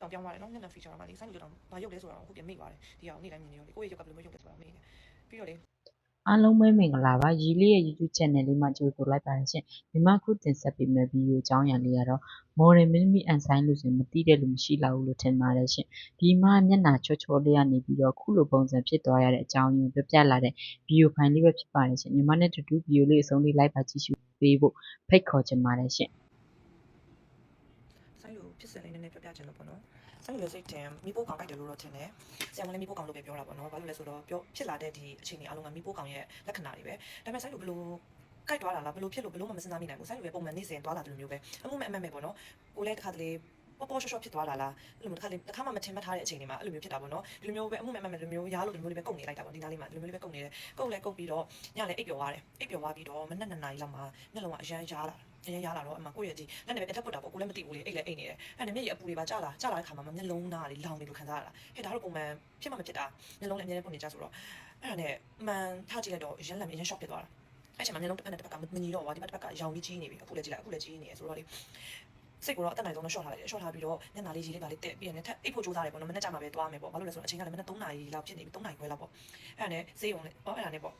တောင်ပြောင်းသွားတယ်နော်မျက်နှာ feature တော့မှလေဆိုင်းလူတော့ဘာရုပ်လဲဆိုတော့ဟုတ်ပြန်မိသွားတယ်ဒီအောင်နေ့တိုင်းမြင်နေရောလေကိုယ့်ရဲ့ရုပ်ကဘယ်လိုမျိုးရုပ်လဲဆိုတာမေးနေပြီးတော့လေအားလုံးပဲမင်္ဂလာပါရီလေးရဲ့ YouTube channel လေးမှာကြိုဆိုလိုက်ပါတယ်ရှင်မြန်မာခုတင်ဆက်ပေးမယ့်ဗီဒီယိုအကြောင်းအရာလေးကတော့ Modern Mini and Sign လို့ဆိုရင်မသိတဲ့လူမရှိလောက်ဘူးလို့ထင်ပါတယ်ရှင်ဒီမှာမျက်နှာချောချောလေးကနေပြီးတော့ခုလိုပုံစံဖြစ်သွားရတဲ့အကြောင်းရင်းကိုပြပြလာတဲ့ဗီဒီယိုဖိုင်လေးပဲဖြစ်ပါတယ်ရှင်မြန်မာနဲ့တူတူဗီဒီယိုလေးအဆုံးလေး live ပါကြည့်ရှုပေးဖို့ဖိတ်ခေါ်ချင်ပါတယ်ရှင်ဆိုင်းလူ ဖြစ်စင်လေးနည်းနည်းပြောပြချင်လို့ပေါ့နော်ဆိုင်းလူစိတ်တင်မိဖို့ကောင်ကြိုက်တယ်လို့တော့ထင်တယ်ဆရာမလည်းမိဖို့ကောင်လို့ပဲပြောတာပေါ့နော်ဘာလို့လဲဆိုတော့ပြောဖြစ်လာတဲ့ဒီအချိန်ကြီးအလုံးကမိဖို့ကောင်ရဲ့လက္ခဏာတွေပဲဒါပေမဲ့ဆိုင်းလူဘယ်လိုကြိုက်သွားတာလားဘယ်လိုဖြစ်လို့ဘယ်လိုမှမစဉ်းစားမိနိုင်ဘူးဆိုင်းလူပဲပုံမှန်နေစဉ်သွားလာတယ်လို့မျိုးပဲအမှုမဲ့အမှတ်မဲ့ပေါ့နော်ကိုလည်းတစ်ခါတလေပေါ်ပေါ်ရှော့ရှော့ဖြစ်သွားတာလားအဲ့လိုမျိုးတစ်ခါလေတစ်ခါမှမထင်မှတ်ထားတဲ့အချိန်တွေမှာအဲ့လိုမျိုးဖြစ်တာပေါ့နော်ဒီလိုမျိုးပဲအမှုမဲ့အမှတ်မဲ့ဒီလိုမျိုးရားလို့ဒီလိုမျိုးလေးပဲကုန်နေလိုက်တာပေါ့ဒီနားလေးမှာဒီလိုမျိုးလေးပဲကုန်နေတယ်ကုန်လဲကုန်ပြီးတော့ညလည်းအိပ်ပျော်သွားတယ်အိပ်ပျော်သွားပြီးတော့မနက်2နာရီလောက်မှာမျက်လုံးကအရန်ရားလာ အရင်ရလာတော့အမကိုယ့်ရဲ့ဒီလက်နဲ့ပဲတက်ထပ်ပုတ်တာပေါ့ကိုလည်းမသိဘူးလေအိတ်လည်းအိတ်နေတယ်အဲ့ဒါမျက်ရည်အပူတွေပါကြာလာကြာလာတဲ့ခါမှာမျက်လုံးသားတွေလောင်နေလို့ခံစားရတာဟဲ့ဒါတော့ပုံမှန်ဖြစ်မှမဖြစ်တာမျက်လုံးလည်းအများနဲ့ပုံနေကြဆိုတော့အဲ့ဒါနဲ့မှန်ထားကြည့်လိုက်တော့ရန်လမ်းရန် shock ဖြစ်သွားတာအဲ့ချိန်မှာမျက်လုံးတစ်ဖက်နဲ့တစ်ဖက်ကမညီတော့ဘူးဒီဘက်တစ်ဖက်ကရောင်ပြီးကြီးနေပြီအခုလည်းကြည့်လိုက်အခုလည်းကြီးနေရဆိုတော့လေစိတ်ကတော့အတက်နိုင်ဆုံးတော့ short ထားလိုက်တယ် short ထားပြီးတော့မျက်နှာလေးရေးလေးပါလေးတက်ပြီးရင်ထပ်အိတ်ဖို့ကြိုးစားတယ်ပေါ့နော်မနေ့ကျမှပဲသွားမယ်ပေါ့ဘာလို့လဲဆိုတော့အချိန်ကလည်းမနေ့3နာရီလောက်ဖြစ်နေပြီ3နာရီခွဲလောက်ပေါ့အဲ့ဒါနဲ့ဈေးုံနဲ့ဟောအဲ့ဒါနဲ့ပေါ့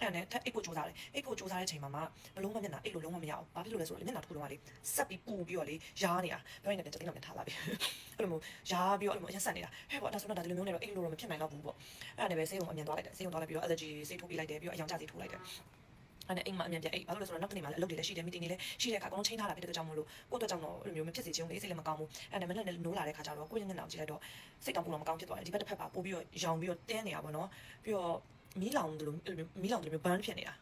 အဲ့ဒါနဲ့ထပ်အိတ်ဖို့ကြိုးစားတယ်အိတ်ဖို့ကြိုးစားတဲ့ချိန်မှာမှဘလုံးမမျက်နှာအိတ်လို့လုံးဝမရအောင်ဘာဖြစ်လို့လဲဆိုတော့မျက်နှာတစ်ခုလုံးကလေဆက်ပြီးပူပြီးတော့လေရားနေတာပြောရင်လည်းတတိလောက်နဲ့ထားလာပြီအဲ့လိုမျိုးရားပြီးတော့အဲ့လိုမျိုးအရက်ဆက်နေတာဟဲ့ပေါ့ဒါဆိုတော့ဒါဒီလိုမျိုးနဲ့တော့အိတ်လို့တော့မဖြစ်နိုင်တော့ဘူးပေါ့အဲ့ဒါနဲ့ပဲဈေးုံအမြန်သွားလိုက်တယ်ဈေးုံသွားလိုက်ပြီးတော့ allergy ဈေးထိုးပေးလိုက်တယ်ပြီးတော့အယောင်ကျဈေးထိုးလိုက်တယ်အဲ့နဲ့အိမ်မှာအမြန်ပြန်အိမ်ဘာလို့လဲဆိုတော့နောက်တစ်နေ့မှလည်းအလုပ်တွေလည်းရှိတယ်မီတင်တွေလည်းရှိတဲ့အခါအကုန်လုံးချိန်ထားတာဖြစ်တဲ့ကြောင့်မို့လို့ကိုယ့်အတွက်ကြောင့်တော့အဲ့လိုမျိုးမဖြစ်စေချင်ဘူးလေစိတ်လည်းမကောင်းဘူးအဲ့နဲ့မနဲ့နိုးလာတဲ့ခါကျတော့ကိုယ့်ရဲ့မျက်နှာကိုကြည့်လိုက်တော့စိတ်တောင်ပူတော့မကောင်းဖြစ်သွားတယ်ဒီဘက်တစ်ဖက်ပါပို့ပြီးတော့ရောင်ပြီးတော့တင်းနေတာပေါ့နော်ပြီးတော့ မီးလောင်တယ်လို့အဲ့လိုမျိုးမီးလောင်တယ်လို့မျိုးဘန်းဖြစ်နေတာ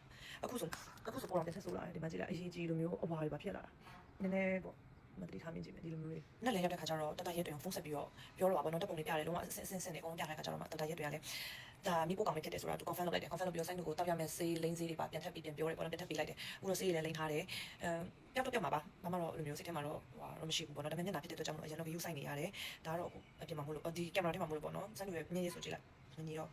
အခုဆိုအခုဆိုပိုတော့တစ်ဆက်ဆိုလာတယ်ဒီမှာကြည့်လိုက်အရေးကြီးလိုမျိုးအဝါတွေပါဖြစ်လာတာနည်းနည်းပေါ့မတိထားမြင်ကြည့်မယ်ဒီလိုမျိုးလေးနဲ့လည်းရောက်တဲ့ခါကျတော့တတရက်တွေဖုန်းဆက်ပြီးတော့ပြောတော့ပါဘောနော်တက်ပုံလေးပြတယ်လုံးဝအစင်စင်စင်နေအကုန်ပြတဲ့ခါကျတော့မှတတရက်တွေကလည်းဒါမိဖို့ကောင်းလေးဖြစ်တယ်ဆိုတာသူ confirm လုပ်လိုက်တယ် confirm လုပ်ပြီးတော့ site ကိုတောက်ရမယ်စေးလိမ့်စေးတွေပါပြန်ထပ်ပြီးပြန်ပြောတယ်ပေါ့နော်ပြန်ထပ်ပြီးလိုက်တယ်အခုတော့စေးတွေလည်းလိမ့်ထားတယ်အဲပြောက်တော့ပြောက်မှာပါမမတော့အဲ့လိုမျိုးစိတ်ထဲမှာတော့ဟိုတော့မရှိဘူးပေါ့နော်ဒါပေမဲ့ညနာဖြစ်တဲ့အတွက်ကြောင့်မလို့အရင်တော့ view site နေရတယ်ဒါတော့အခုအပြင်မှာမလို့ဒီ camera ထဲမှာမလို့ပေါ့နော် site ရဲ့မျက်ရည်ဆိုကြည့်လိုက်မညီတော့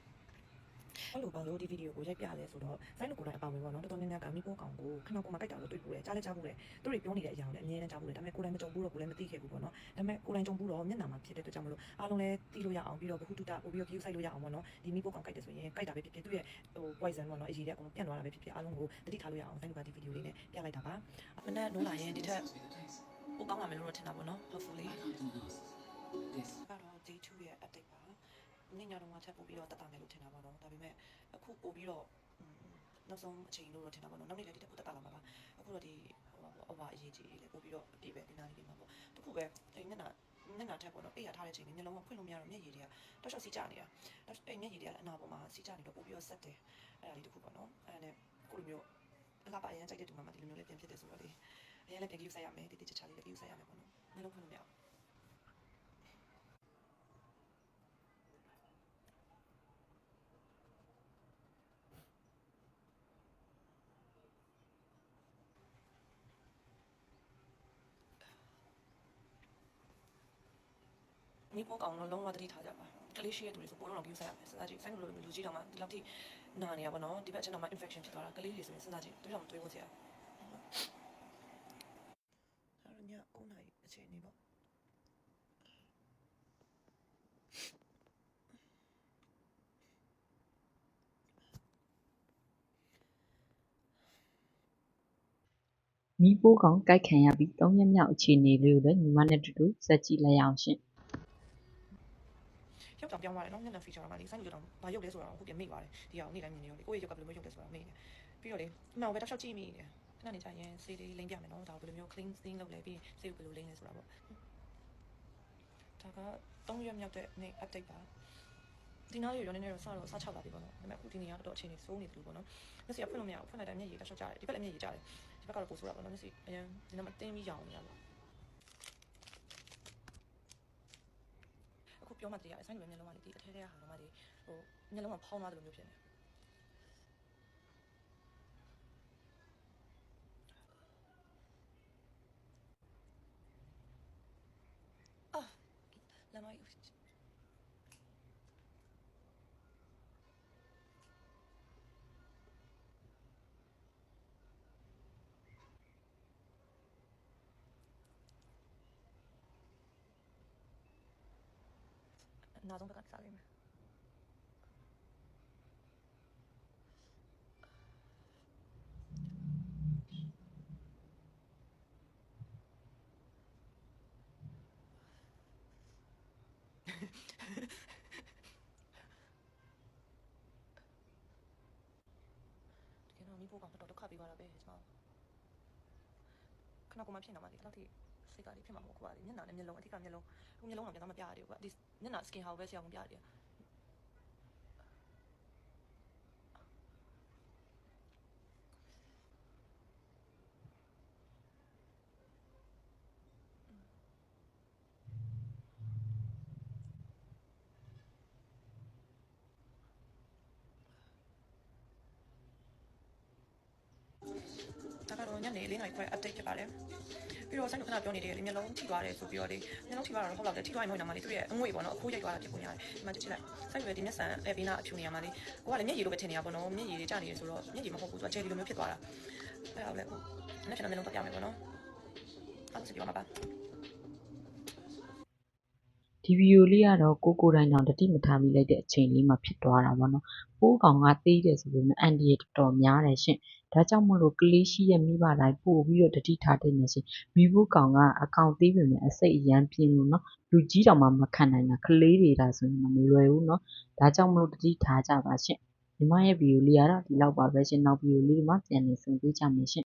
အဲ့လိုပါလို့ဒီဗီဒီယိုကိုရိုက်ပြရဲဆိုတော့ site ကိုလည်းအပါဝင်ပေါ့နော်တော်တော်များများကမိဖို့ကောင်ကိုခဏကိုမှကြိုက်တာလို့တွေ့ပူတယ်ကြားလဲကြားပူတယ်သူတွေပြောနေတဲ့အရာကိုလည်းအများနဲ့ကြားပူတယ်ဒါပေမဲ့ကိုယ်တိုင်မကြုံဘူးတော့ကိုယ်လည်းမသိခဲ့ဘူးပေါ့နော်ဒါပေမဲ့ကိုယ်တိုင်ကြုံဘူးတော့မျက်နှာမှာဖြစ်တဲ့အတွက်ကြောင့်မလို့အားလုံးလည်းသိလို့ရအောင်ပြီးတော့ဘဟုတုတပို့ပြီးတော့ view site လို့ရအောင်ပေါ့နော်ဒီမိဖို့ကောင်ကြိုက်တယ်ဆိုရင်ကြိုက်တာပဲဖြစ်ဖြစ်သူ့ရဲ့ဟို poison ပေါ့နော်အရေးတဲ့အကုန်ပြန်သွားတာပဲဖြစ်ဖြစ်အားလုံးကိုတတိထားလို့ရအောင် site ကဒီဗီဒီယိုလေးနဲ့ပြလိုက်တာပါမနေ့နိုးလာရင်ဒီထက်ပိုကောင်းလာမယ်လို့တော့ထင်တာပေါ့နော် hopefully ကတော့ day 2ရဲ့ update ပါ နေ့ညတော့မှချက်ပို့ပြီးတော့တက်တာမယ်လို့ထင်တာပေါ့နော်ဒါပေမဲ့အခုပို့ပြီးတော့နောက်ဆုံးအချိန်လို့တော့ထင်တာပေါ့နော်နောက်နေ့လည်းဒီတက်ပို့တက်တာလာမှာပါအခုတော့ဒီဟိုပါပေါ့အဝါအရေးကြီးလေးပို့ပြီးတော့အပြည့်ပဲဒီနားလေးမှာပေါ့တခုပဲအဲ့မျက်နှာမျက်နှာထက်ပေါ့နော်အိပ်ရထားတဲ့ချိန်မှာမျက်လုံးကဖွင့်လို့မရတော့မျက်ရည်တွေကတောက်လျှောက်စီးကြနေတာအဲ့မျက်ရည်တွေကလည်းအနာပေါ်မှာစီးကြနေတော့ပို့ပြီးတော့ဆက်တယ်အဲ့ဒါလေးတခုပေါ့နော်အဲ့ဒါနဲ့ကိုလိုမျိုးအလားပါအရင်ကြိုက်တဲ့တူမှာဒီလိုမျိုးလေးပြန်ဖြစ်တယ်ဆိုတော့လေအရင်လည်းပြန်ကြည့်ဆိုင်ရမယ်တိတိကျကျလေးလည်းကြည့်ဆိုင်ရမယ်ပေါ့နော်မျက်လုံးဖွင့်လို့မရဘူး မိဖို့ကောင်တော့လုံးဝတတိထားကြပါကလေးရှိရတူတွေဆိုပိုတော့ကြည့်ဆိုင်ရမယ်စဉ်းစားကြည့်ဆိုင်လို့လူကြီးတောင်မှဒီလောက်ထိနာနေရပါတော့ဒီဘက်ကျွန်တော်မှ infection ဖြစ်သွားတာကလေးတွေဆိုရင်စဉ်းစားကြည့်တွေးတော့မတွေးဘူးဆရာအဲ့တော့ည9နာရီအချိန်နေပေါ့မီးပိုးကောင်ကြိုက်ခံရပြီး၃ရက်မြောက်အခြေအနေလေးကိုလည်းမြန်မာနဲ့တူတူစက်ကြည့်လိုက်အောင်ရှင် ရုပ်တောင်ပြောင်းသွားတယ်နော်မျက်နှာ feature တော့မှလေဆိုင်လို့တော့ဘာရုပ်လဲဆိုတော့အခုပြန်မိသွားတယ်ဒီအောင်နေ့တိုင်းမြင်နေရောလေကိုယ့်ရဲ့ရုပ်ကဘယ်လိုမျိုးရုပ်လဲဆိုတာမေးတယ်ပြီးတော့လေအမှန်ပဲတောက်လျှောက်ကြည့်မိနေတယ်ခဏနေကြရင်စေးလေးလိမ့်ပြမယ်နော်ဒါဘယ်လိုမျိုး clean clean လုပ်လဲပြီးစေးကိုဘယ်လိုလိမ့်လဲဆိုတာပေါ့ဒါက3ရက်မြောက်တဲ့နေ့ update ပါဒီနားလေးရောနည်းနည်းတော့စတော့စချလာပြီပေါ့နော်ဒါပေမဲ့အခုဒီနေ့ကတော့အခြေအနေစိုးနေတယ်လို့ပေါ့နော်မျက်စိကဖွင့်လို့မရဘူးဖွင့်လိုက်တိုင်းမျက်ရည်တောက်လျှောက်ကြတယ်ဒီဘက်လည်းမျက်ရည်ကြတယ်ဒီဘက်ကတော့ပိုဆိုးတာပေါ့နော်မျက်စိအရင်ဒီနေ့မှတင်းပြီးရောင်နေရလို့အခု ပြောမှတည်းရတယ်ဆိုင်လိုမျက်လုံးကလေဒီအထဲထဲကဟာလုံးကလေဟိုမျက်လုံးကဖောင်းသွားတယ်လို့မျိုးဖြစ်နေအာလမ်းမကြီး အနာဆုံးဘက်ကနေစားလိမ့်မယ်တကယ်တော့မိဖို့ကောင်တော် ဒုက္ခပေးသွားတာပဲကျွန်တော်ခဏကမှဖြစ်နေမှာဒီလောက်ထိစိတ်ကလေးဖြစ်မှာမဟုတ်ဘူးကွာဒီမျက်နှာနဲ့မျက်လုံးအထက်ကမျက်လုံးအခုမျက်လုံးတော့ပြန်တော့မပြရသေးဘူးကွာဒီမျက်နှာ skin ဟာကိုပဲဆရာကပြရတယ် နေ၄နာရီခွဲ update ဖြစ်ပါတယ်ပြီးတော့ဆိုင်ကခဏပြောနေတယ်လေမျက်လုံးထိသွားတယ်ဆိုပြီးတော့လေမျက်လုံးထိသွားတာတော့ဟုတ်လောက်တယ်ထိသွားရင်တော့နာမလေးသူ့ရဲ့အငွေ့ပေါ့နော်အခိုးရိုက်သွားတာဖြစ်ပုံရတယ်ဒီမှာကြည့်ကြည့်လိုက်ဆိုင်ကဒီမျက်စံအဲဘေးနာအဖြူနေရမှာလေကိုကလည်းမျက်ရည်လိုပဲထင်နေရပါတော့မျက်ရည်တွေကျနေရဆိုတော့မျက်ရည်မဟုတ်ဘူးသူကဂျယ်လီလိုမျိုးဖြစ်သွားတာအဲ့ဒါလည်းနှစ်ချက်မျက်လုံးပတ်ပြမယ်ပေါ့နော်အဲ့ဒါစီပြောမှာပါဒီဗီဒီယိုလေးကတော့ကိုကိုတိုင်းတောင်တတိမထားမိလိုက်တဲ့အချိန်လေးမှာဖြစ်သွားတာပေါ့နော်။ပိုးကောင်ကသေးတယ်ဆိုပေမဲ့အန်ဒီရတော်တော်များတယ်ရှင်။ ဒါကြောင့်မို့လို့ကလေးရှိရဲ့မိဘတိုင်းပို့ပြီးတော့တတိထားတဲ့နေရှင်။မိဖို့ကောင်ကအကောင်သေးပေမဲ့အစိတ်အရန်ပြင်းလို့နော်။လူကြီးတောင်မှမခံနိုင်တာကလေးတွေဒါဆိုရင်မလွယ်ဘူးနော်။ဒါကြောင့်မို့လို့တတိထားကြပါရှင်။ညီမရဲ့ဗီဒီယိုလေးကတော့ဒီလောက်ပါပဲရှင်။နောက်ဗီဒီယိုလေးတွေမှာပြန်လည်ဆုံတွေ့ကြမယ်ရှင်